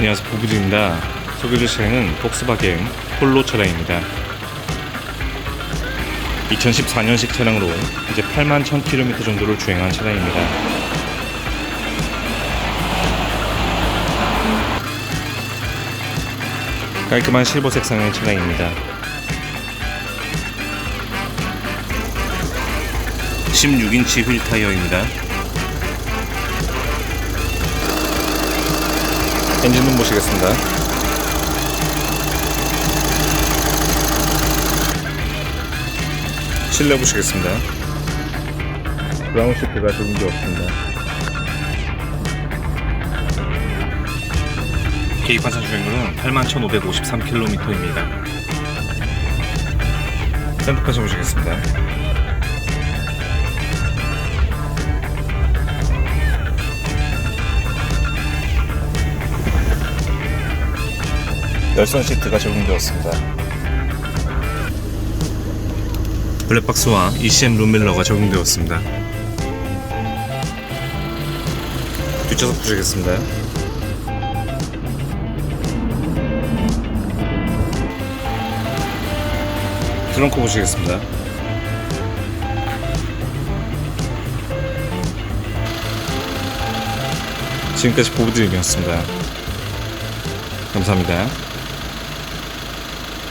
안녕하세요 보기드입니다. 소개해줄 차량은 폭스바겐 폴로 차량입니다. 2014년식 차량으로 이제 8만 1000km 정도를 주행한 차량입니다. 깔끔한 실버 색상의 차량입니다. 16인치 휠 타이어입니다 엔진룸 보시겠습니다. 실내 보시겠습니다. 브라운 시트가 적은 게 없습니다. 계기판사 주행거리는 81,553km입니다. 센터까지 보시겠습니다. 열선 시트가 적용되었습니다. 블랙박스와 ECM 룸밀러가 적용되었습니다. 뒷좌석 보시겠습니다. 트렁크 보시겠습니다. 지금까지 보부드림이었습니다. 감사합니다.